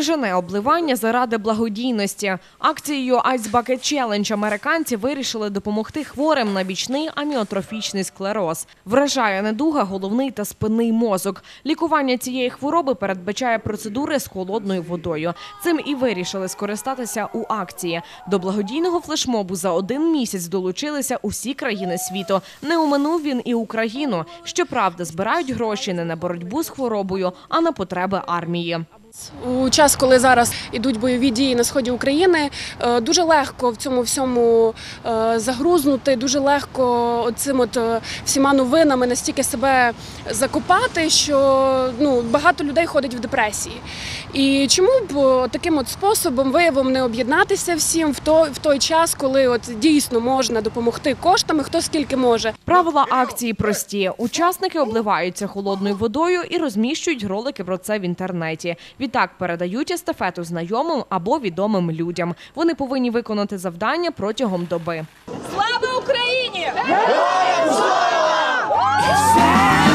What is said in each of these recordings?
Крижане обливання заради благодійності. Акцією Ice Bucket Challenge американці вирішили допомогти хворим на бічний аміотрофічний склероз. Вражає недуга головний та спинний мозок. Лікування цієї хвороби передбачає процедури з холодною водою. Цим і вирішили скористатися у акції. До благодійного флешмобу за один місяць долучилися усі країни світу. Не оминув він і Україну. Щоправда, збирають гроші не на боротьбу з хворобою, а на потреби армії. У час, коли зараз ідуть бойові дії на сході України, е, дуже легко в цьому всьому е, загрузнути, дуже легко цим от е, всіма новинами настільки себе закопати, що ну багато людей ходить в депресії. І чому б таким от способом виявом не об'єднатися всім в той, в той час, коли от дійсно можна допомогти коштами, хто скільки може. Правила акції прості. Учасники обливаються холодною водою і розміщують ролики про це в інтернеті. Відтак передають естафету знайомим або відомим людям. Вони повинні виконати завдання протягом доби. Слава Україні!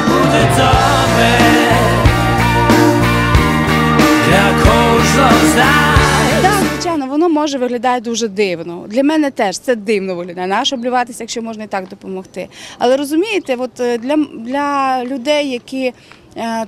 буде добре для кожного з нас. Так, звичайно, воно може виглядає дуже дивно. Для мене теж це дивно виглядає. Нащо облюватися, якщо можна і так допомогти. Але розумієте, от е, для, для людей, які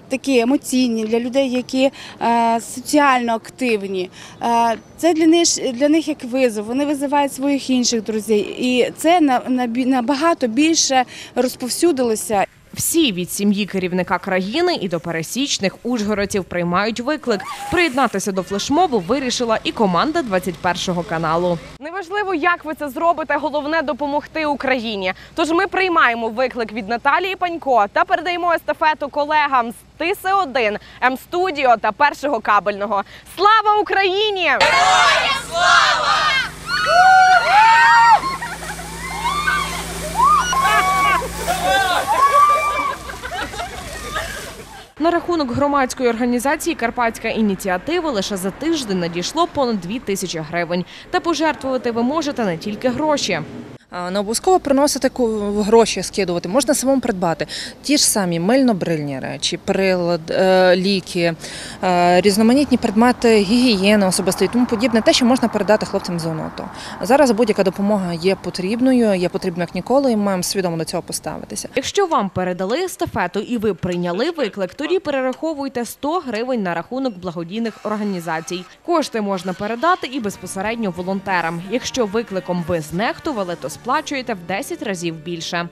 такі емоційні, для людей, які е, соціально активні, е, це для них, для них як визов. Вони визивають своїх інших друзів. І це на, на, набагато більше розповсюдилося. Всі від сім'ї керівника країни і до пересічних ужгородців приймають виклик. Приєднатися до флешмобу вирішила і команда 21 каналу. Неважливо, як ви це зробите, головне допомогти Україні. Тож ми приймаємо виклик від Наталії Панько та передаємо естафету колегам з Тиси 1 М Студіо та першого кабельного. Слава Україні! На рахунок громадської організації Карпатська ініціатива лише за тиждень надійшло понад 2 тисячі гривень. Та пожертвувати ви можете не тільки гроші. Не обов'язково приносити гроші, скидувати. Можна самому придбати ті ж самі мильно-брильні речі, прилад, е, ліки, е, різноманітні предмети гігієни особистої тому подібне, те, що можна передати хлопцям зону АТО. Зараз будь-яка допомога є потрібною, є потрібною як ніколи, і ми маємо свідомо до цього поставитися. Якщо вам передали естафету і ви прийняли виклик, тоді перераховуйте 100 гривень на рахунок благодійних організацій. Кошти можна передати і безпосередньо волонтерам. Якщо викликом ви знехтували, то сплачуєте в 10 разів більше.